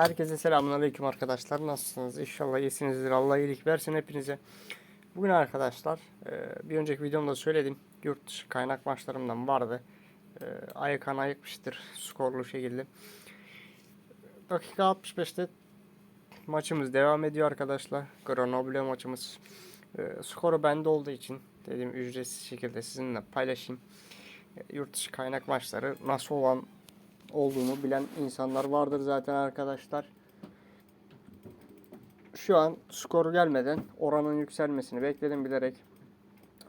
Herkese selamünaleyküm arkadaşlar. Nasılsınız? İnşallah iyisinizdir. Allah iyilik versin hepinize. Bugün arkadaşlar e, bir önceki videomda söyledim. Yurt dışı kaynak maçlarımdan vardı. E, Ayıkan ayıkmıştır skorlu şekilde. Dakika 65'te maçımız devam ediyor arkadaşlar. Grenoble maçımız. E, skoru bende olduğu için dedim ücretsiz şekilde sizinle paylaşayım. Yurt dışı kaynak maçları nasıl olan olduğunu bilen insanlar vardır zaten arkadaşlar. Şu an skor gelmeden oranın yükselmesini bekledim bilerek.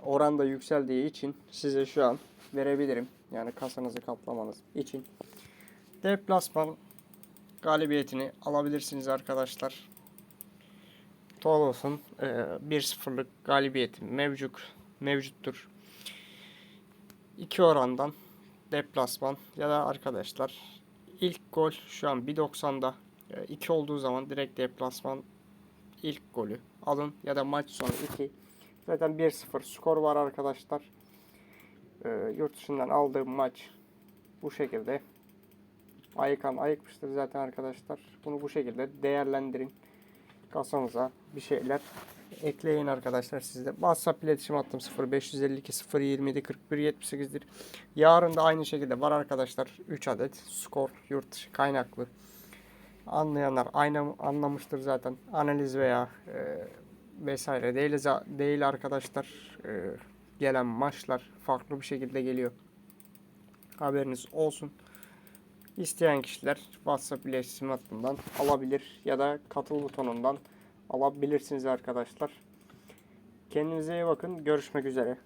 Oran da yükseldiği için size şu an verebilirim. Yani kasanızı kaplamanız için. Deplasman galibiyetini alabilirsiniz arkadaşlar. Toulouse'un e, 1-0'lık galibiyeti mevcut mevcuttur. İki orandan deplasman ya da arkadaşlar ilk gol şu an 1.90'da 2 olduğu zaman direkt deplasman ilk golü alın ya da maç sonu 2 zaten 1-0 skor var arkadaşlar. Ee, yurt dışından aldığım maç bu şekilde. Ayıkan ayıkmıştır zaten arkadaşlar. Bunu bu şekilde değerlendirin. Kasanıza bir şeyler ekleyin arkadaşlar sizde. WhatsApp iletişim hattım 0552 027 41 78'dir. Yarın da aynı şekilde var arkadaşlar. 3 adet skor yurt dışı kaynaklı. Anlayanlar aynı anlamıştır zaten. Analiz veya e, vesaire değil, değil arkadaşlar. E, gelen maçlar farklı bir şekilde geliyor. Haberiniz olsun. İsteyen kişiler WhatsApp iletişim hattından alabilir ya da katıl butonundan alabilirsiniz arkadaşlar. Kendinize iyi bakın. Görüşmek üzere.